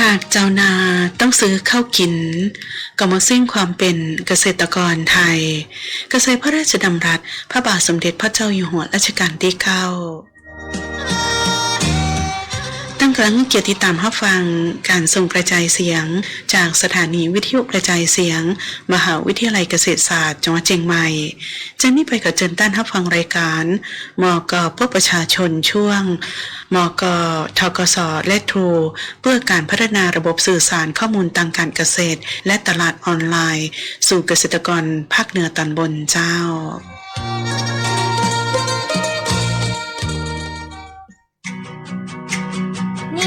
หากเจ้านาต้องซื้อข้าวกิน ก็มาสิ้นความเป็นเกษตรกรไทย เกษตรพระราชดำรัส พระบาทสมเด็จพระเจ้าอยู่หัวรัชกาลที่เก้า ครั้งเกียรติตามรับฟังการส่งกระจายเสียง จากสถานีวิทยุกระจายเสียง มหาวิทยาลัยเกษตรศาสตร์จังหวัดเชียงใหม่จะนี่ไปกับเจินต้านรับฟังรายการมกพบประชาชนช่วงมกทกสและทรูเพื่อการพัฒนาระบบสื่อสารข้อมูลทางการเกษตร และตลาดออนไลน์ สู่เกษตรกรภาคเหนือตอนบนเจ้า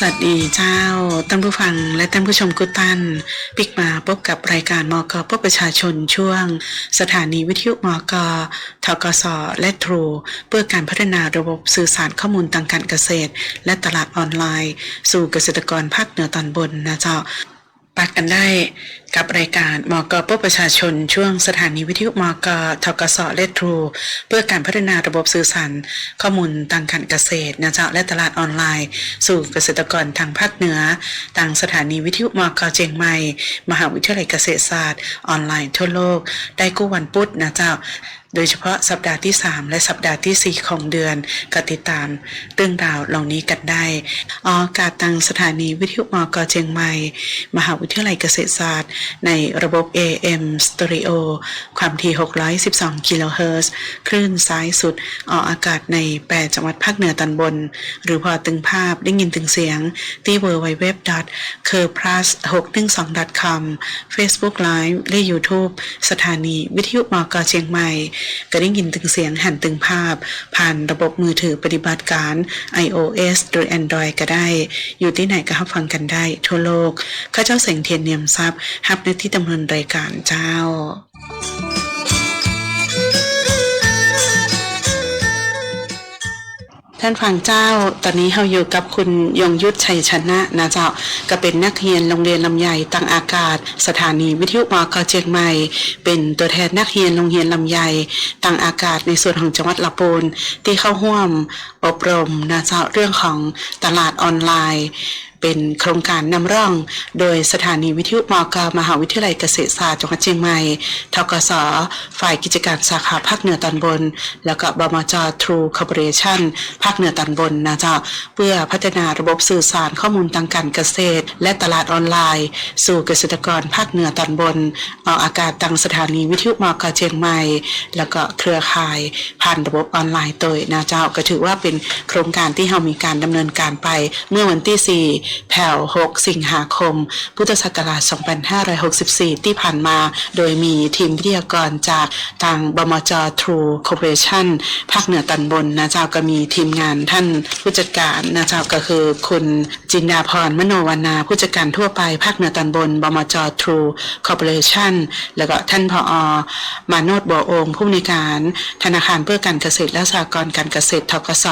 สวัสดีเจ้าท่านผู้ฟังและท่านผู้ชมกุตันปิกมาพบกับรายการมกพบประชาชนช่วง สถานีวิทยุมกทกสและทรูเพื่อการพัฒนาระบบสื่อสารข้อมูลทางการเกษตร และตลาดออนไลน์ สู่เกษตรกรภาคเหนือตอนบนนะเจ้า ปักกันได้กับรายการมกปประชาชนช่วงสถานีวิทยุมกทกสและทรูเพื่อการพัฒนาระบบสื่อสารข้อมูลทางการเกษตรนะจ้าและตลาดออนไลน์ สู่เกษตรกรทางภาคเหนือทางสถานีวิทยุมกเจียงใหม่ มหาวิทยาลัยเกษตรศาสตร์ ออนไลน์ทั่วโลก ได้กู้วันพุธนะจ้า โดยเฉพาะสัปดาห์ที่ 3 และสัปดาห์ทีสี่ 4 ของเดือนก็ติดตามเรื่องราวเหล่านี้กันได้ออกอากาศทางสถานีวิทยุมกเจียงใหม่ มหาวิทยาลัยเกษตรศาสตร์ ในระบบ AM Stereo ความถี่ 612 กิโลเฮิรตซ์คลื่นซ้ายสุด ออกอากาศใน 8 จังหวัดภาคเหนือตอนบน หรือพอตึงภาพได้ยินตึงเสียงที่ www c u r p l u s 6 1 2 com Facebook Live และ YouTube สถานีวิทยุมกเชียงใหม่ก็ได้ยินตึงเสียงหันตึงภาพ ผ่านระบบมือถือปฏิบัติการ iOS หรือ Android ก็ได้ อยู่ที่ไหนก็รับฟังกันได้ ทั่วโลกข้าเจ้าเสียงเทียนเนียมทรัพย์ฮับในที่ดำเนินรายการเจ้า ท่านฟังเจ้าตอนนี้เราอยู่กับคุณยงยุทธชัยชนะนะเจ้าก็เป็นนักเรียนโรงเรียนลำใหญ่ตังอากาศ สถานีวิทยุมอกเชียงใหม่ เป็นตัวแทนนักเรียนโรงเรียนลำใหญ่ตังอากาศในส่วนของจังหวัดละปูนที่เข้าห่วมอบรมนะเจ้าเรื่องของตลาดออนไลน์ เป็นโครงการนำร่อง โดยสถานีวิทยุมกมหาวิทยาลัยเกษตรศาสตร์จังหวัดเชียงใหม่ทกสฝ่ายกิจการสาขาภาคเหนือตอนบน แล้วก็บมจทรูคอร์ปอเรชั่นภาคเหนือตอนบนนะจ้าเพื่อพัฒนาระบบสื่อสารข้อมูลทางการเกษตร และตลาดออนไลน์ สู่เกษตรกรภาคเหนือตอนบนออกอากาศทางสถานีวิทยุมกเชียงใหม่ แล้วก็เครือข่ายผ่านระบบออนไลน์โดยนะเจ้าก็ถือว่าเป็นโครงการที่เรามีการดำเนินการไปเมื่อวันที่4แผ่ว 6 สิงหาคม พุทธศักราช 2564 ที่ผ่านมา โดยมีทีมวิทยากรจากทางบมจทรูคอร์ปอเรชั่นภาคเหนือตอนบนนะเจ้าก็มีทีมงานท่านผู้จัดการนะเจ้าก็คือ คุณจินดาพรมโนวรรณาผู้จัดการทั่วไปภาคเหนือตอนบน บมจทรูคอร์ปอเรชั่นแล้วก็ท่านผออมาโนดบัวองค์ผู้อำนวยการธนาคารเพื่อการเกษตรและสหกรณ์การเกษตรทกส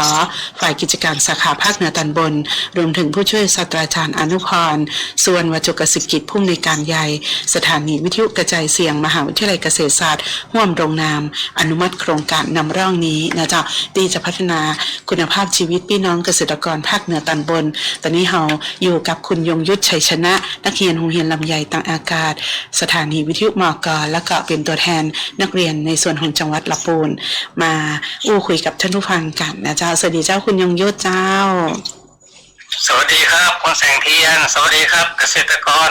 ฝ่ายกิจการสาขาภาคเหนือตอนบน รวมถึงผู้ช่วยศาสตราจารย์อนุพรส่วนวัจกสิกิจผู้อำนวยการใหญ่ สถานีวิทยุกระจายเสียงมหาวิทยาลัยเกษตรศาสตร์ร่วมลงนาม อนุมัติโครงการนำร่องนี้นะจ๊ะที่จะพัฒนาคุณภาพชีวิตพี่น้องเกษตรกรภาคเหนือตอนบน ตอนนี้เราอยู่กับคุณยงยุทธชัยชนะ นักเรียนโรงเรียนลำไยต่างอากาศ สถานีวิทยุมอกและก็เป็นตัวแทนนักเรียนในส่วนของจังหวัดลำพูน มาอู้คุยกับท่านผู้ฟังกันนะเจ้าสวัสดีเจ้าคุณยงยุทธเจ้า สวัสดีครับคุณแสงเทียน สวัสดีครับ เกษตรกร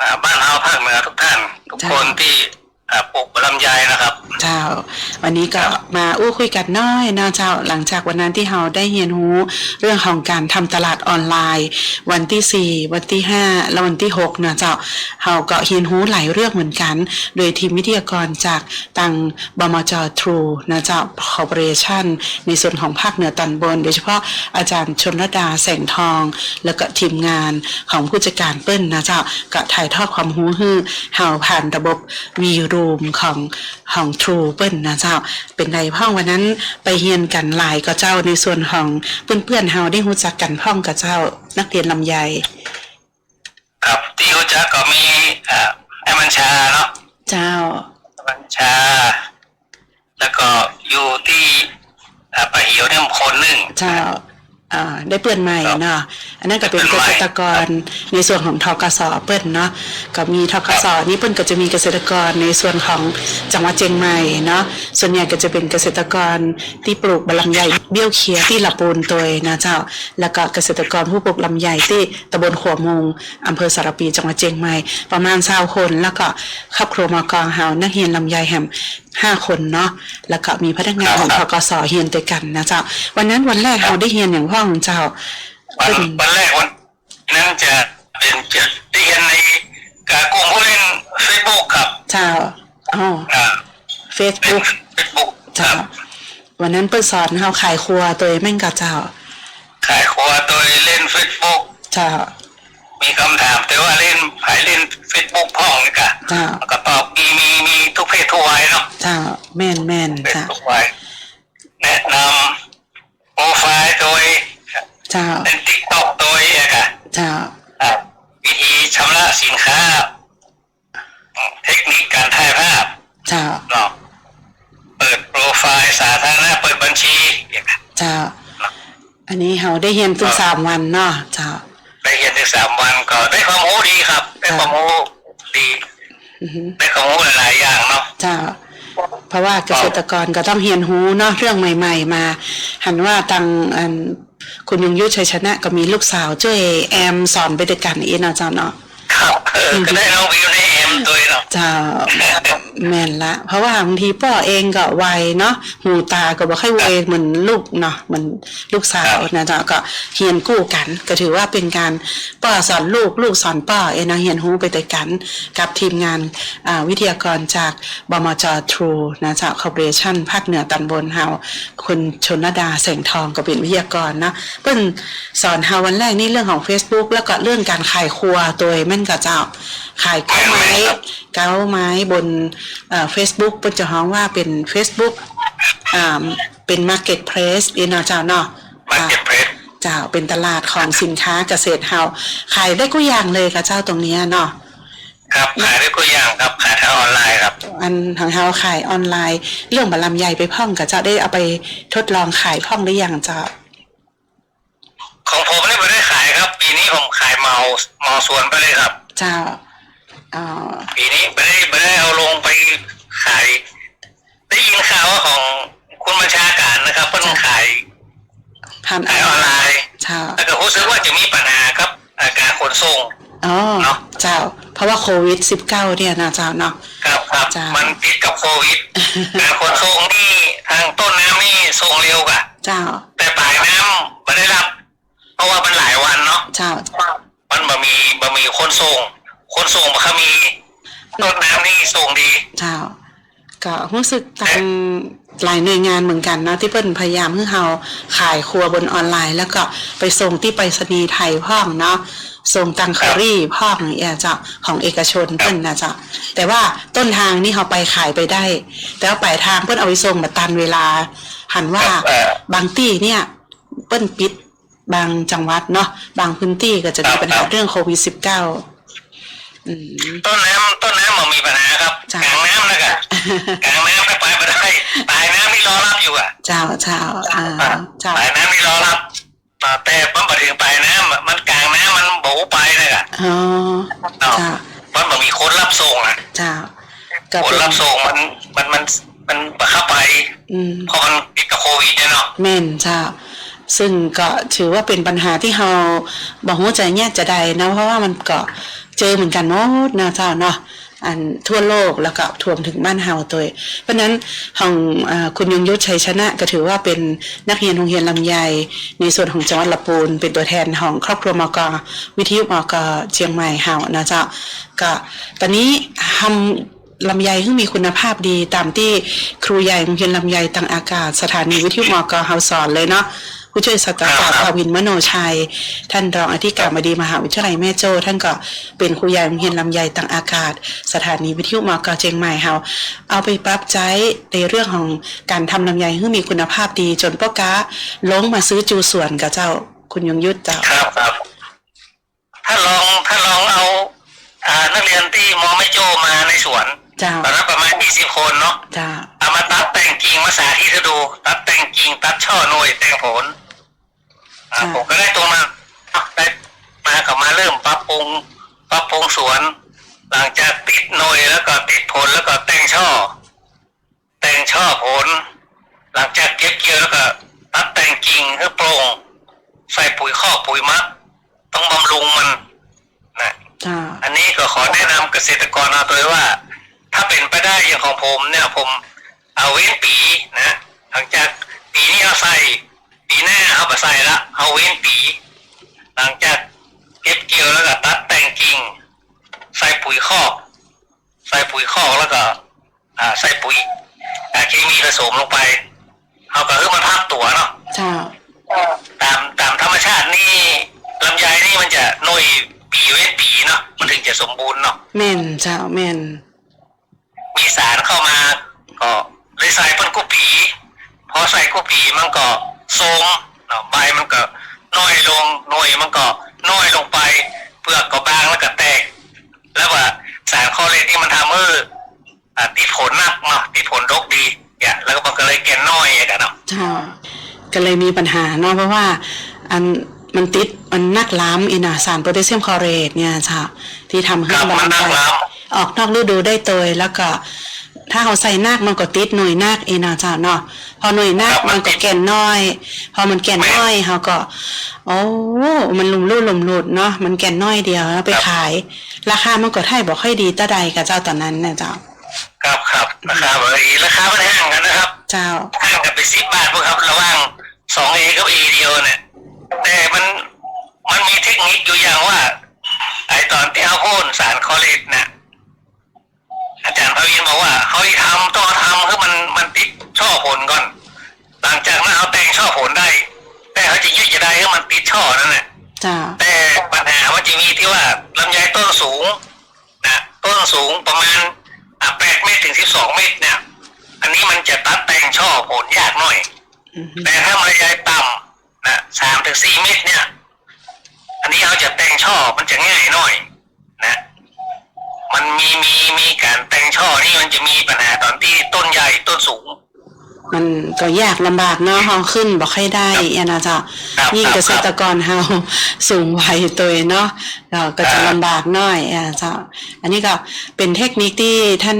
อ่าบ้านเฮาภาคเหนือทุกท่าน ทุกคนที่ ปลูกลำไยนะครับ เจ้า วันนี้ก็มาอู้คุยกันน้อยเนาะเจ้าหลังจากวันนั้นที่เราได้เรียนรู้เรื่องของการทำตลาดออนไลน์ วันที่สี่วันที่ห้าและวันที่หกเนาะเจ้าเราก็เรียนรู้หลายเรื่องเหมือนกัน โดยทีมวิทยากรจากตังบมจทรูนะเจ้าคอร์ปอเรชันในส่วนของภาคเหนือตอนบน โดยเฉพาะอาจารย์ชนรดาแสงทอง แล้วก็ทีมงานของผู้จัดการเปิ้ลนะเจ้าก็ถ่ายทอดความรู้ให้เฮาผ่านระบบวีรูมของของทรูเปิ้ลนะเจ้า เป็นไรพ่องวันนั้นไปเฮียนกันหลายก็เจ้าในส่วนของเพื่อนๆเฮาได้รู้จักกันพ่องกับเจ้า นักเรียนลำไยครับที่รู้จักก็มีอ่าแอมบัญชาเนาะเจ้าแอมบัญชา แล้วก็อยู่ที่อ่าปะเหียวเนี่ยคนหนึ่งเจ้าอ่า ได้เปื้อนใหม่เนาะอันนั้นก็เป็นได้เกเปื้อนใหม่ษตรกรในส่วนของทกสเปิ้ลเนาะก็มีทกสนี่เปิ้ลก็จะมีเกษตรกรในส่วนของจังหวัดเชียงใหม่เนาะส่วนใหญ่ก็จะเป็นเกษตรกรที่ปลูกบะลำไยเบี้ยวเคียที่ละปูนตัวนะเจ้า แล้วก็เกษตรกรผู้ปลูกลำไยที่ตำบลขัวมุงอำเภอสารปีจังหวัดเชียงใหม่ประมาณชาวคนแล้วก็ครอบครัวมากองเฮานักเรียนลำไยแฮมห้าคนเนาะแล้วก็มีพนักงานของทกสเฮียนด้วยกันนะเจ้าวันนั้นวันแรกเราได้เฮียนอย่างพ่อของเจ้าวันเป็นวันแรกวันนั้นจะเป็นจะได้เห็นในกากลุ่มผู้เล่นเฟซบุ๊กครับเจ้าอ๋ออ่าเฟซเป็นบุ๊กเฟซบุ๊กคเจ้ารับวันนั้นเปิ้ลสอนเฮาขายครัวตัวเองแม่งกับเจ้า ขายครัวโดยเล่นเฟซบุ๊กเจ้ามีคำถามแต่ว่าเล่นขายเล่นเฟซบุ๊กพ่องนี่กะเจ้าก็ตอบมีมีมีทุกเพศทุกวัยเนาะเจ้าแม่นแม่นเพศเจ้าทุกวัยแนะนำ โปรไฟล์โดยเจ้า เป็นติ๊กต็อกโดยอะค่ะเจ้า อะวิธีชำระสินค้า เทคนิคการถ่ายภาพเจ้า เนาะเปิดโปรไฟล์สาธารณะเปิดบัญชีอย่างเงี้ยเจ้า อันนี้เฮาได้เฮียนถึงสามวันเนาะ เจ้า ได้เรียนถึงสามวันก็ได้ความรู้ดีครับ ได้ความรู้ดี อือหือได้ความรู้หลายๆอย่างเนาะ เจ้า เพราะว่าเกษตรกรก็ต้องเฮียนหูเนาะเรื่องใหม่ ๆ มา หันว่าตังอันคุณยงยุทธชัยชนะก็มีลูกสาวช่วยแอมสอนไปด้วยกันอีเนาะเจ้าเนาะครับเออก็ได้น้องวิวในเอ็ จ้าแม่นละ เพราะว่าบางทีพ่อเองก็ไวเนาะหูตาก็บ่ค่อยไวเหมือนลูกเนาะเหมือนลูกสาวนะเจ้าก็เฮียนกู้กัน ก็ถือว่าเป็นการป้อสอนลูกลูกสอนป้อเองนะเฮียนหูไปด้วยกัน กับทีมงานวิทยากรจากบมจทรูนะจ้าคอร์ปอเรชั่นภาคเหนือตอนบนเฮาคุณชนดาแสงทองก็เป็นวิทยากรนะเพิ่นสอนเฮาวันแรกนี่เรื่องของ Facebook แล้วก็เรื่องการขายครัวตัวแม่นกับเจ้าขายเก้าไม้เก้าไม้บนเฟซบุ๊กเพิ่นจะฮ้องว่าเป็น Facebook อ่าเป็น Marketplace อีเนาะเจ้าเนาะมาอ่าเก็ตเพรสเจ้าเป็นตลาดของสินค้าเกษตรเฮาขายได้กุอย่างเลยกับเจ้าตรงเนี้ยเนาะครับขายได้ตัวอย่างครับขายทางออนไลน์ครับ อันทางเฮาขายออนไลน์ เรื่องบะลำไยไปพ่องกับเจ้าได้เอาไปทดลองขายพ่องหรือยังเจ้าของผมนี่ไม่ได้ขายครับ ปีนี้ผมขายเมาเมาสวนไปเลยครับ เจ้า อ่าปีนี้ไม่ได้ไม่ได้เอาลงไปขาย ได้ยินข่าวว่าของคุณบัญชาการนะครับเพิ่นขายผ่านขายออนไลน์เจ้าแล้วก็รู้สึกว่าจะมีปัญหาครับอาการขนส่ง อ๋อเนาะ เจ้า เพราะว่าโควิด19เนี่ยนะเจ้าเนาะ ครับครับจ้ะ มันติดกับโควิดการขนส่งนี่ทางต้นน้ำนี่ส่งเร็วกะเจ้าแต่ปลายน้ำไม่ได้รับ เพราะว่ามันหลายวันเนาะเจ้ามันบะมีบะมีคนส่ง คนส่งบะเขามีต้นน้ำนี่ส่งดี เจ้า ก็รู้สึกทางหลายหน่วยงานเหมือนกันเนาะที่เพิ่นพยายามให้เฮาขายครัวบนออนไลน์ แล้วก็ไปส่งที่ไปรษณีย์ไทยพ่องเนาะส่งตังเคอรี่พ่องอย่างเงี้ยเจ้าของเอกชนเพิ่นนะเจ้าแต่ว่าต้นทางนี่เฮาไปขายไปได้ แต่ว่าปลายทางเพิ่นเอาไปส่งมาตันเวลา หันว่าเอ่อบางที่เนี่ย เปิ้นปิดบางจังหวัดเนาะบางพื้นที่ก็จะมีปัญหาเรื่องโควิด -19 อืม ต้นน้ำต้นน้ำมันมีปัญหาครับจ้ะกลางน้ำนะกะกลางน้ำไปไปไม่ได้ปลายน้ำนี่รอรับอยู่อะเจ้าเจ้าอ่าเจ้าปลายน้ำนี่รอรับอ่าแต่มันมาถึงปลายน้ำอะมันกลางน้ำมันโบไปเลยอะอ๋อเนาะเจ้ามันบ่มีคนรับส่งอะเจ้าก็คนเป็นรับส่งมันมันมันมันประคับไปอืมเพราะมันติดกับโควิดเนี่ยเนาะแม่นเจ้าซึ่งก็ถือว่าเป็นปัญหาที่เราบอกหัวใจแยกจะใดนะเพราะว่ามันก็ เจอเหมือนกันหมดนะเจ้าเนาะอันทั่วโลกแล้วก็ท่วมถึงบ้านเฮาตัวเพราะนั้นของอคุณยงยุทธชัยชนะก็ถือว่าเป็นนักเรียนโรงเรียนลำไยในส่วนของจังหวัดลำพูน เป็นตัวแทนของครอบครัวมกวิทยุมกเชียงใหม่เฮานะเจ้าก็ตอนนี้ทำลำไยที่มีคุณภาพดีตามที่ครูใหญ่โรงเรียนลำไยตังอากาศ สถานีวิทยุมกเฮาสอนเลยเนาะ ผู้ช่วยศาสตราจารย์ภาวินมโนชัย ท่านรองอธิการบดีมหาวิทยาลัยแม่โจ้ท่านก็เป็นครูใหญ่โรงเรียนลำไยตังอากาศ สถานีวิทยุมกเชียงใหม่เฮาเอาไปปรับใช้ในเรื่องของการทำลำไยให้มีคุณภาพดีจนพ่อกาลงมาซื้อจูส่วนกับเจ้าคุณยงยุทธเจ้าครับครับถ้าลองถ้าลองเอาอ่านักเรียนที่มอไม่โจมาในสวนเจ้าตอนนั้นประมาณยี่สิบคนเนาะเจ้าเอามาตัดแต่งกิ่งมาสาธิตให้ดู ตัดแต่งกิ่งตัดช่อหน่วยแต่งผล อ่าผมก็ได้ตรงมาได้มากับมาเริ่มปรับปรุงปรับปรุงสวน หลังจากติดหน่วยแล้วก็ติดผลแล้วก็แต่งช่อ แต่งช่อผล หลังจากเก็บเกี่ยวแล้วก็ตัดแต่งกิ่งให้โปร่งใส่ปุ๋ยคอกปุ๋ยมัก ต้องบำรุงมันนะ เจ้า อันนี้ก็ขอแนะนำเกษตรกรเอาตัวว่า ถ้าเป็นไปได้อย่างของผมเนี่ยผมเอาเว้นปีนะหลังจากปีนี้เอาใส่ปีหน้าเอาไปใส่ละเอาเว้นปี หลังจากเก็บเกี่ยวแล้วก็ตัดแต่งกิ่ง ใส่ปุ๋ยคอก ใส่ปุ๋ยคอกแล้วก็ อ่าใส่ปุ๋ยอ่าเคมีผสมลงไปเอาก็คือมันพักตัวเนาะ เจ้า ตามตามธรรมชาตินี่ลำไยนี่มันจะหน่วยปีเว้นปีเนาะมันถึงจะสมบูรณ์เนาะ แม่นเจ้าแม่นมีสารเข้ามา ก็เลยใส่เพิ่นกุปีพอใส่กุปีมันก็โทรมเนาะใบมันก็น้อยลงหน่วยมันก็น้อยลงไปเปลือกก็บางแล้วก็แตก แล้วว่าสารคอเลตที่มันทำเอออ่าติดผลนักเนาะติดผลดกดีเนี่ยแล้วก็มันก็เลยแก่นน้อยอย่างนั้นเนาะเจ้าก็เลยมีปัญหาเนาะเพราะว่า อันมันติดมันนักล้ำอินาสารโพแทสเซียมคลอเรตเนี่ยเจ้า ที่ทำให้ครับบามันงนักไปล้ออกนอกฤดูได้ตัวแล้วก็ ถ้าเขาใส่นาคมันก็ติดหน่วยนาคเองนะเจ้าเนาะพอหน่วยนาคมันก็แก่นน้อย พอมันแก่นน้อยเขาก็โอ้มันลุ่มลุ่ลุ่มหลุดเนาะมันแก่นน้อยเดียวแล้วไปขาย ราคามันก็ไทยบอกค่อยดีตาใดกับเจ้าตอนนั้นนะเจ้าำครับครับราคาเบอร์อีราคามันห่างกันนะครับ เจ้าห่างกันไปสิบบาทพวกครับระหว่างสองเอกับเอเดียวเนี่ยแต่มันมันมีเทคนิคอยู่อย่างว่า ไอตอนที่เอาโพ่นสารคอเลตเนี่ยอาจารย์พวินบอกว่าเขาให้ทำต้องทำคือมันมันติดช่อผลก่อน หลังจากนั้นเอาแต่งช่อผลได้ แต่เขาจะยึดจะได้ให้มันติดช่อนั่นแหละเจ้าแต่ปัญหามันจะมีที่ว่าลำไยต้นสูงนะต้นสูงประมาณอะแปดเมตรถึงสิบสองเมตรเนี่ย อันนี้มันจะตัดแต่งช่อผลยากหน่อยอือฮึแต่ถ้ามันลำไยต่ำนะสามถึงสี่เมตรเนี่ย อันนี้เราจะแต่งช่อมันจะง่ายหน่อย นะ มันมีมีมีการแต่งช่อนี่มันจะมีปัญหาตอนที่ต้นใหญ่ต้นสูง มันก็ยากลำบากเนาะเฮาขึ้นบ่ค่อยได้อะนะเจ้าครับยิ่งครับเกษตรกรเฮาสูงวัยตัวเนาะเราก็จะครับลำบากหน่อยอะเจ้าอันนี้ก็เป็นเทคนิคที่ท่าน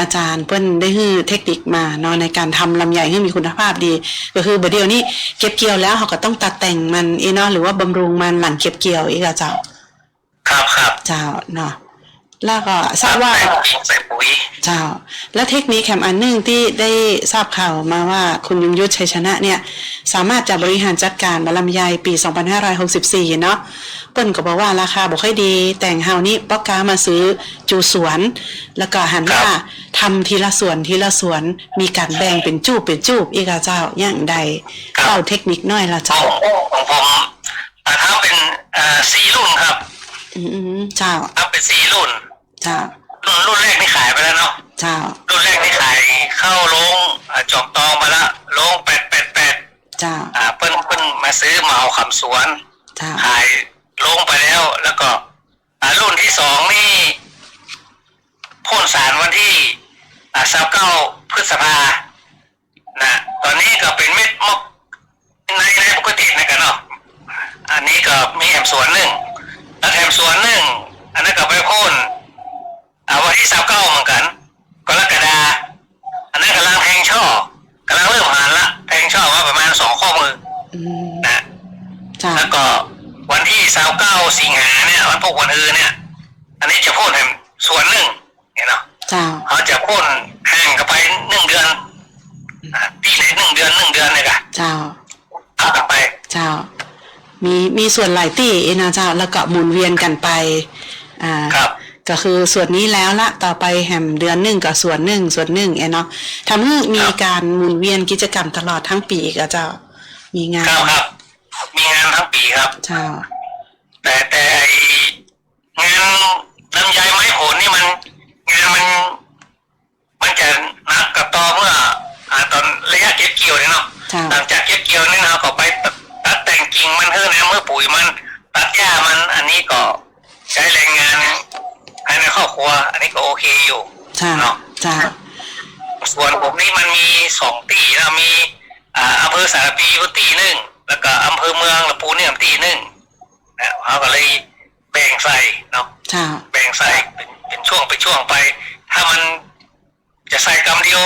อาจารย์เพิ่นได้ฮื้อเทคนิคมาเนาะในการทำลำไยให้มีคุณภาพดี ก็คือบ่เดียวนี้เก็บเกี่ยวแล้วเขาก็ต้องตัดแต่งมันอีเนาะหรือว่าบำรุงมันหลังเก็บเกี่ยวอีกอะเจ้าครับครับเจ้าเนาะ แล้วก็ทราบว่าใส่ปุ๋ยใส่ปุ๋ยเจ้า และเทคนิคแคมอันหนึ่งที่ได้ทราบข่าวมาว่าคุณยงยุทธชัยชนะเนี่ย สามารถจะบริหารจัดการบาลำไยปี 2564 เนาะเปิ้นก็บอกว่าราคาบ่ค่อยดี แต่งเฮานี่ป้อกามาซื้อจูสวน แล้วก็หันว่าทำทีละส่วนทีละส่วนมีการแบ่งเป็นจูบเป็นจูบอีกอะเจ้าอย่างใดครับเล่าเทคนิคหน้อยละขอเจ้างของผมอ่าทำเป็นอ่าสี่รุ่นครับ อืมๆเจ้าทำเป็นสี่รุ่น เจ้า รุ่นรุ่นแรกนี่ขายไปแล้วเนาะ เจ้า รุ่นแรกนี่ขายเข้าลงอ่าจอกตองมาละลงแปดแปดแปดเจ้า อ่าเปิ้นเปิ้นมาซื้อมาเอาคำสวน เจ้า ขายลงไปแล้วแล้วก็อ่ารุ่นที่สองนี่พ่นสารวันที่อ่าสาเก้าพฤษภานะตอนนี้ก็เป็นเม็ดมกในในปกตินะกันเนาะอันนี้ก็มีแถมสวนหนึ่ง แล้วแถมสวนหนึ่งอันนั้นก็ไปพ่นอ่าวันที่สาเก้าเหมือนกันกรกฎาอันนั้นกำลังแทงช่อกำลังเริ่มหันละแทงช่อมาประมาณสองข้อมืออืมนะจ้าแล้วก็วันที่สาวเก้าสิงหาเนี่ยวันพวกวันอื่นเนี่ย อันนี้จะพ่นให้ส่วนหนึ่งเนี่ยเนาะเจ้าเขาจะพ่นห่างกันไปหนึ่งเดือนอ่าปีไหนหนึ่งเดือนหนึ่งเดือนเลยกะเจ้า เอากันไป เจ้า มีมีส่วนหลายตี้เองนะเจ้าแล้วก็หมุนเวียนกันไปอ่าครับก็คือส่วนนี้แล้วละต่อไปแหมเดือนหนึ่งกับส่วนหนึ่งส่วนหนึ่งเองเนาะทำให้มีการหมุนเวียนกิจกรรมตลอดทั้งปีอีก็เจ้า มีงานครับครับ มีงานทั้งปีครับเจ้าแต่แต่ไองานลำไยไม้ผลนี่มันงานมันมันจะนักกับตอเมื่ออ่าตอนระยะเก็บเกี่ยวเนี่ยเนาะเจ้าหลังจากเก็บเกี่ยวนี่นะก็ไป ตัดตัดแต่งกิ่งมันเท่านะเมื่อปุ๋ยมัน ตัดหญ้ามันอันนี้ก็ใช้แรงงานภายในครอบครัว อันนี้ก็โอเคอยู่เจ้าเนาะเจ้าส่วนผมนี่มันมีสองตีนะมีอ่าอำเภอสารปีก็ตีหนึ่งแล้วก็อำเภอเมืองลำพูนเนี่ยตีหนึ่งนะเขาก็เลยแบ่งใส่เนาะเจ้าแบ่งใส่เป็นเป็นช่วงไปช่วงไป ถ้ามันจะใส่กำเดียว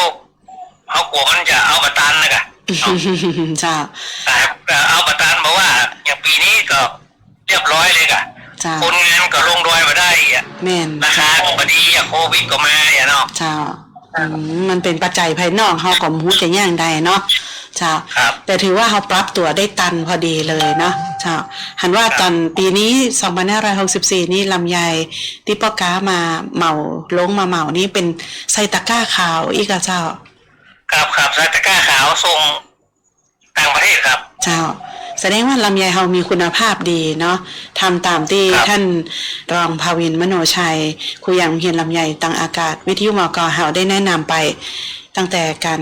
เขากลัวมันจะเอาประตันนะกะ เนาะเจ้าแต่แต่เอาประตันบอกว่า อย่างปีนี้ก็เรียบร้อยเลยกะเจ้าคนงานก็ลงดอยมาได้อะแม่นราคาก็พอดีอะโควิดก็มาอะเนาะเจ้าอืมมันเป็นปัจจัยภายนอกเขาก็มูจะย่างใดเนาะเจ้าครับแต่ถือว่าเขาปรับตัวได้ตันพอดีเลยเนาะเจ้าหันว่าตอนปีนี้2564 นี่ลำไยที่พ่อก้ามาเหมาลงมาเหมานี่เป็นไซตะกร้าขาวอีกอะเจ้า ครับครับซาตะกร้าขาวส่งต่างประเทศครับ เจ้า แสดงว่าลำไยเฮามีคุณภาพดีเนาะทำตามที่ครับ ท่านรองภาวินมโนชัยครูยังเฮียนลำไยตังอากาศ วิทยุมกเฮาได้แนะนำไป ตั้งแต่การ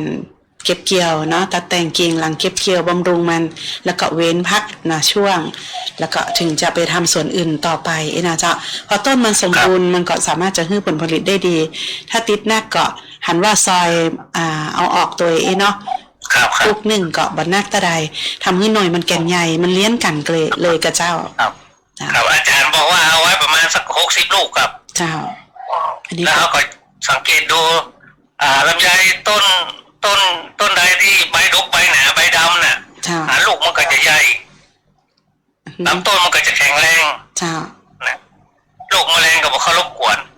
เก็บเกี่ยวเนาะตัดแต่งกิ่งหลังเก็บเกี่ยวบำรุงมัน แล้วก็เว้นพักนะช่วง แล้วก็ถึงจะไปทำส่วนอื่นต่อไปเอ้นะเจ้าพอต้นมันสมบูรณ์มันก็สามารถจะให้ผลผลิตได้ดี ถ้าติดหน้าก็ หันว่าซอยอ่าเอาออกตัวเองเนาะครับครัลูบกหนึ่งเกาะบันนักตะใดทำให้หน่อยมันแก่นใหญ่มันเลี้ยนกันเลยเลยกับเจ้าครับเจ้าครับอาจารย์บอกว่าเอาไว้ประมาณสักหกสิบลูกครับเจ้าอันนี้แล้วก็เขาก็สังเกตดู อ่าลำไยต้นต้นต้นใดที่ใบดกใบหนาใบดำน่ะเจ้าอ่าลูกมันก็จะใหญ่ลำต้นมันก็จะแข็งแรงเจ้านะลูกแมลงก็บอกเขารบกวนอืมเจ้า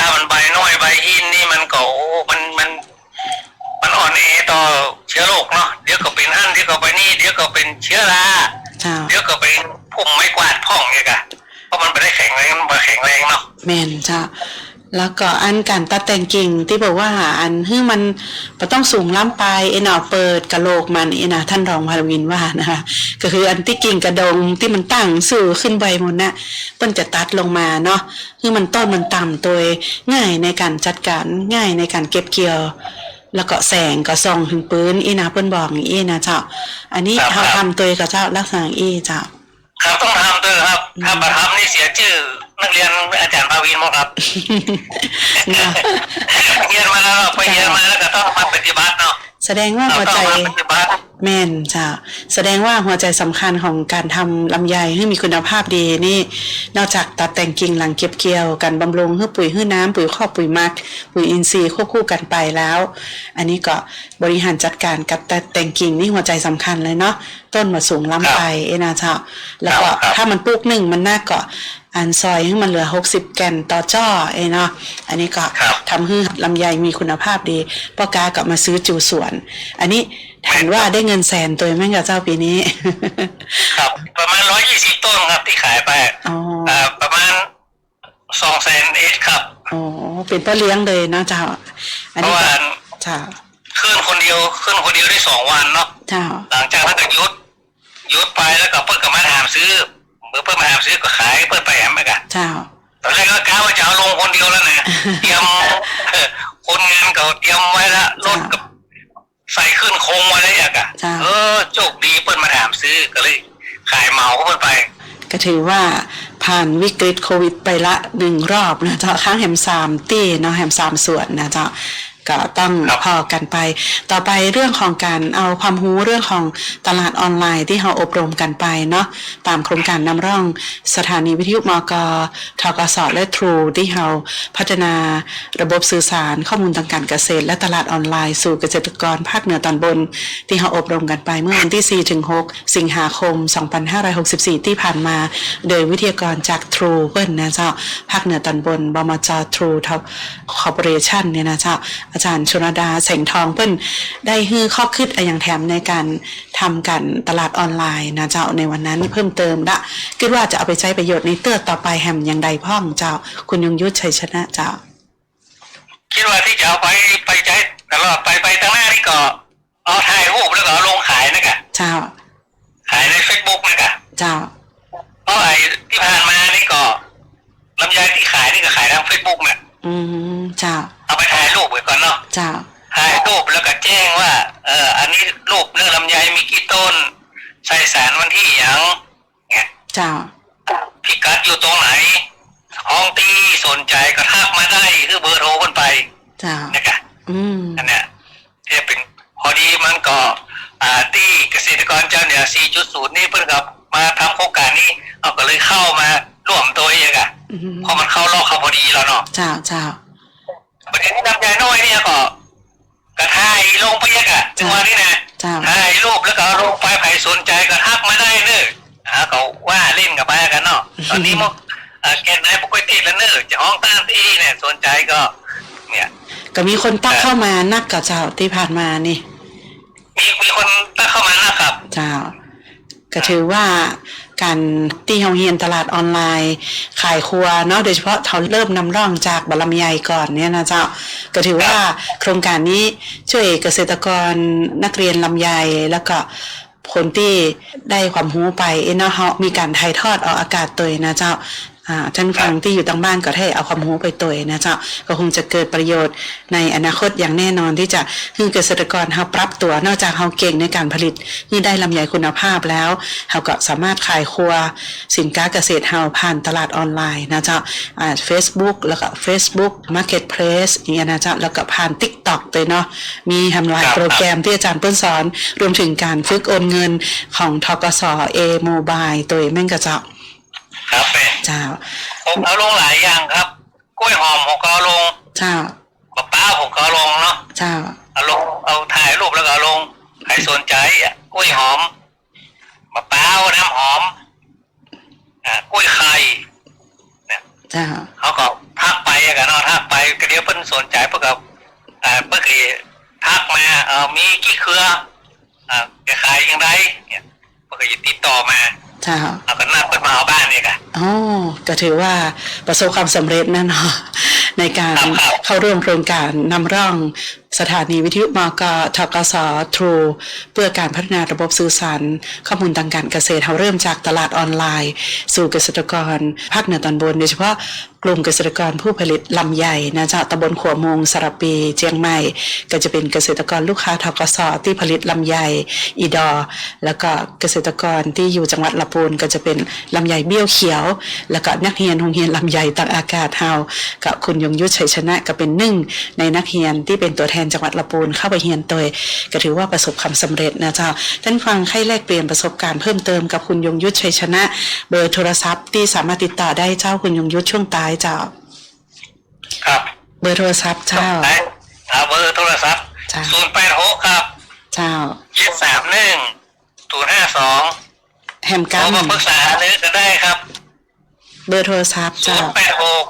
ถ้ามันใบน้อยใบหินนี่มันก็โอ้มันมันมันอ่อนแอต่อเชื้อโรคเนาะเดี๋ยวก็เป็นอันเดี๋ยวก็ไปนี่เดี๋ยวก็เป็นเชื้อราเจ้าเดี๋ยวก็เป็นพุ่มไม้กวาดพ่องอีกอะเพราะมันไม่ได้แข็งแรงมันบ่แข็งแรงเนาะแม่นเจ้า แล้วก็อันการตัดแต่งกิ่งที่บอกว่าอันให้มันบ่ต้องสูงล้ำไปเอ็นเอาเปิดกะโหลกมันเอ็นะท่านรองพาวินว่านะคะก็คืออันที่กิ่งกระดงที่มันตั้งสู่ขึ้นใบหมดน่ะเปิ้นจะตัดลงมาเนาะคือมันต้นมันต่ำตัวง่ายในการจัดการง่ายในการเก็บเกี่ยว แล้วก็แสงก็ส่องถึงปืนอีนะเปิ้นบอกอย่างอีนะเจ้า อันนี้ครับเขาทำตัวกับเจ้าลักษณะอีเจ้าครับต้องทำด้วยครับถ้าประทำนี่เสียชื่อ นักเรียนอาจารย์ภาวินมั้งครับเนาะเรียนมาแล้วไปเรียนมาแล้วก็ต้องมาปฏิบัติเนาะแสดงว่าเราหัวต้อใจงมาปฏิบัติแม่นจ้ะแสดงว่าหัวใจสำคัญของการทำลำไยให้มีคุณภาพดีนี่ นอกจากตัดแต่งกิ่งหลังเก็บเกี่ยวการบำรุงให้ปุ๋ยให้น้ำปุ๋ยครอบปุ๋ยหมัก ปุ๋ยอินทรีย์ควบคู่กันไปแล้ว อันนี้ก็บริหารจัดการกับตัดแต่งกิ่งนี่หัวใจสำคัญเลยเนาะต้นมาสูงล้ำไปเอ็นะเจ้าแล้วก็ครับถ้ามันปลูกหนึ่งมันน่าก็ อันซอยให้มันเหลือ 60 แก่นต่อจ้อเอยเนาะอันนี้ก็ครับทำให้ลำไยมีคุณภาพดีพ่อกาก็มาซื้อจูสวน อันนี้เห็นว่าได้เงินแสนตัวแม่งกับเจ้าปีนี้ ครับ ประมาณร้อยยี่สิบต้นครับที่ขายไปอ๋ออ่าประมาณสองแสนเอสครับอ๋อเป็นพ่อเลี้ยงเลยเนาะเจ้า อันเพนี้ราะว่าก็เจ้าขึ้นคนเดียวขึ้นคนเดียวได้สองวันเนาะเจ้าหลังจากนั้นก็หยุดหยุดไปแล้วก็เพิ่นก็มาถามซื้อ เมื่อเพิ่นมาถามซื้อก็ขายเพิ่นไปแหมไปกันเจ้าตอนแรกก็กะว่าจะเอาลงคนเดียวแล้วนะเตรียมเอ่อคนงานก็เตรียมไว้ละรถกับใส่ขึ้นโครงไว้แล้วอยากอะจ้ะเออโชคดีเพิ่นมาถามซื้อก็เลย ขายเหมาเพิ่นไป ก็ถือว่าผ่านวิกฤตโควิดไปละหนึ่งรอบนะเจ้าค้างแหมสามตีเนาะแหมสามส่วนนะเจ้า ก็ต้องพอกันไป ต่อไปเรื่องของการเอาความรู้เรื่องของตลาดออนไลน์ที่เราอบรมกันไปเนาะตามโครงการนำร่องสถานีวิทยุมกทกสและทรูที่เราพัฒนาระบบสื่อสารข้อมูลทางการเกษตร และตลาดออนไลน์สู่เกษตรกรภาคเหนือตอนบน ที่เราอบรมกันไปเมื่อวันที่4ถึง6สิงหาคม 2564 ที่ผ่านมา โดยวิทยากรจาก True เปิ้ลนนะเจ้าภาคเหนือตอนบนบมจ True Corporation เนี่ยนะเจ้าอาจารย์ชนดาแสงทองเปิ้ลได้ฮื้อข้อคิดอะอย่างแถมในการทำกันตลาดออนไลน์นะเจ้าในวันนั้นเพิ่มเติมละคิดว่าจะเอาไปใช้ประโยชน์ในเตื้อต่อไปแฮมอย่างใดพ่องเจ้า คุณยงยุทธชัยชนะเจ้า คิดว่าที่จะเอาไปไปใช้ตลอดไปไปตั้งหน้านี่ก็เอาถ่ายรูปแล้วก็เอาลงขายนะกะเจ้า ขายในเฟซบุ๊กนะกะเจ้าเพราะไอ้ที่ผ่านมานี่ก็ลำไยที่ขายนี่ก็ขายทางเฟซบุ๊กนะอืมเจ้า เนาะเจ้าถ่ายรูปแล้วก็แจ้งว่า เอออันนี้รูปเรื่องลำไยมีกี่ต้น ใส่สารวันที่อย่างเนี่ยเจ้าพิกัดอยู่ตรงไหน ห้องตีสนใจก็ทักมาได้คือเบอร์โทรคนไป เจ้านะครับอืมอันเนี้ยที่เป็นพอดีมันก็ อ่าที่เกษตรกรเจ้าเนี่ย4.0 นี่เพิ่นกับมาทำโครงการนี้เอาก็เลยเข้ามาร่วมตัวเองอะอืมเพราะมันเข้ารอบเข้าพอดีแล้วเนาะเจ้าเจ้า ประเด็นที่นำใจน้อยเนี่ยก็กระถ่ายลงไปเองอะจังหวะนี้นะเจ้าถ่ายรูปแล้วก็เอาลงไปใครสนใจก็ทักมาได้เนอะอ่าก็ว่าเล่นกับไปกันเนาะตอนนี้มันอ่าแกนไหนปกติแล้วเนอะจะห้องตั้งที่เนี่ยสนใจก็ เนี่ย ก็มีคนตักเข้ามานักกับเจ้าที่ผ่านมานี่มีมีคนตั้งเข้ามานะครับ เจ้าก็ถือว่า การที่เราเรียนตลาดออนไลน์ขายครัวเนาะโดยเฉพาะเขาเริ่มนำร่องจากบารมีใหญ่ก่อนเนี่ยนะเจ้าก็ถือว่าโครงการนี้ช่วยเกษตรกรนักเรียนลำไยแล้วก็คนที่ได้ความรู้ไปเนาะเฮามีการถ่ายทอดออกอากาศตัวนะเจ้า ท่านฟังที่อยู่ทางบ้านก็ให้เอาความรู้ไปตัวนะเจ้าก็คงจะเกิดประโยชน์ในอนาคตอย่างแน่นอนที่จะให้เกษตรกรเฮาปรับตัวนอกจากเฮาเก่งในการผลิตที่ได้ลำไยคุณภาพแล้วเฮาก็สามารถขายครัวสินค้าเกษตรเฮาผ่านตลาดออนไลน์นะเจ้าอ่า Facebook แล้วก็ Facebook Marketplace อย่างเงี้ยนะเจ้าแล้วก็ผ่าน TikTok ตัวเนาะมีทำลายครับโปรแกรมที่อาจารย์เปิ้ลสอน รวมถึงการฝึกโอนเงินของทกส A Mobile ตัวแม่งกระเจ้า ครับแม่เจ้าผมเอาลงหลายอย่างครับกล้วยหอมผมก็เอาลงเจ้ามะพร้าวผมก็เอาลงเนาะเจ้าเอาลงเอาถ่ายรูปแล้วก็เอาลงใครสนใจอะกล้วยหอมมะพร้าวน้ำหอมอ่ากล้วยไข่เนี่ยเจ้าเขาก็ทักไปอะกันเนาะทักไปก็เดี๋ยวเพิ่นสนใจเพิ่นก็อ่าเพิ่นก็ทักมาเออมีกี่เครืออ่าจะขายยังไงเนี่ยเพิ่นก็จะติดต่อมา เจ้าเอาก็นัดเพิ่นมาเอาบ้านเนี่ยค่ะอ๋อก็ถือว่าประสบความสำเร็จแน่นอนในการครับครับเข้าร่วมโครงการนำร่อง สถานีวิทยุมากาทกสทรูเพื่อการพัฒนาระบบสื่อสารข้อมูลทางการเกษตรเราเริ่มจากตลาดออนไลน์ สู่เกษตรกรภาคเหนือตอนบนโดยเฉพาะกลุ่มเกษตรกรผู้ผลิตลำไยนะจ๊ะตำบลขัวมงสระปีเจียงใหม่ ก็จะเป็นเกษตรกรลูกค้าทกสที่ผลิตลำไยอีดอ แล้วก็เกษตรกรที่อยู่จังหวัดลำพูนก็จะเป็นลำไยเบี้ยวเขียว แล้วก็นักเรียนโรงเรียนลำไยตักอากาศเฮากับคุณยงยุทธชัยชนะก็เป็นหนึ่งในนักเรียนที่เป็นตัวแทนจังหวัดลำพูนเข้าไปเรียนตัวก็ถือว่าประสบความสำเร็จนะเจ้าท่านฟังให้แลกเปลี่ยนประสบการณ์เพิ่มเติมกับคุณยงยุทธชัยชนะ เบอร์โทรศัพท์ที่สามารถติดต่อได้เจ้าคุณยงยุทธช่วงท้ายเจ้า ครับ เบอร์โทรศัพท์เจ้าได้เอาเบอร์โทรศัพท์จ้าศูนย์แปดหกครับ เจ้าเจ็ดสามหนึ่งศูนย์ห้าสองแฮมโทกัรมมาปรึกษาหารือกันได้ครับ เบอร์โทรศัพท์ศูเจ้านย์แปดหก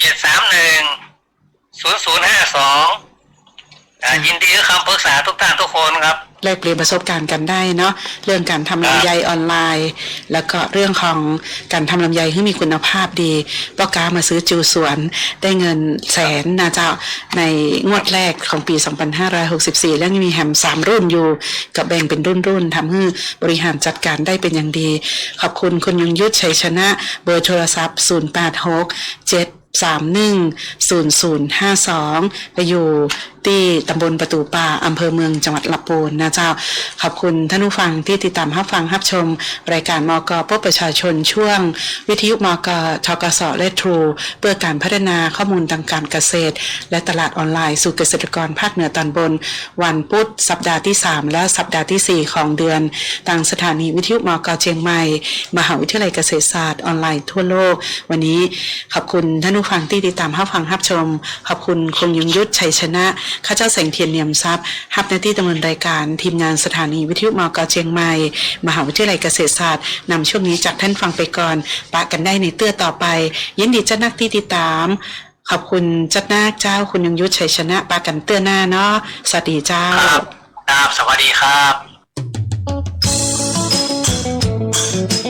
เจ็ดสามหนึ่ง ศูนย์ศูนย์ห้าสองยินดีกับคำปรึกษาทุกท่านทุกคนครับแลกเปลี่ยนประสบการณ์กันได้เนาะเรื่องการทำลำไยออนไลน์ แล้วก็เรื่องของการทำลำไยให้มีคุณภาพดีปอกามาซื้อจิวสวนได้เงินแสนนะเจ้าในงวดแรกของปี 2564 แล้วยังมีแฮมสามรุ่นอยู่กับแบ่งเป็นรุ่นๆทำให้บริหารจัดการได้เป็นอย่างดี ขอบคุณคุณยงยุทธชัยชนะเบอร์โทรศัพท์ 086 7 สามหนึ่งศูนย์ศูนย์ห้าสองไปอยู่ ที่ตำบลประตูป่าอำเภอเมืองจังหวัดลำพูนนะเจ้า ขอบคุณท่านผู้ฟังที่ติดตามรับฟังรับชม รายการมกพบประชาชนช่วง วิทยุมกทกสและทรู เพื่อการพัฒนาข้อมูลทางการเกษตร และตลาดออนไลน์สู่เกษตรกรภาคเหนือตอนบน วันพุธสัปดาห์ที่ 3 และสัปดาห์ทีสี่4 ของเดือนทางสถานีวิทยุมกเชียงใหม่ มหาวิทยาลัยเกษตรศาสตร์ออนไลน์ทั่วโลก วันนี้ขอบคุณท่านผู้ฟังที่ติดตามรับฟังรับชม ขอบคุณคงยงยุทธชัยชนะข้าเจ้าแสงเทียนเนียมทรัพย์ฮับหน้าที่ดำเนินรายการทีมงานสถานีวิทยุมกเชียงใหม่ มหาวิทยาลัยเกษตรศาสตร์นำช่วงนี้จากท่านฟังไปก่อนปะกันได้ในเตื้อต่อไป ยินดีเจ้านักที่ติดตาม ขอบคุณเจ้านาคเจ้าคุณยงยุทธชัยชนะปากันเตื้อหน้าเนาะสวัสดีเจ้าครับ ครับ สวัสดีครับ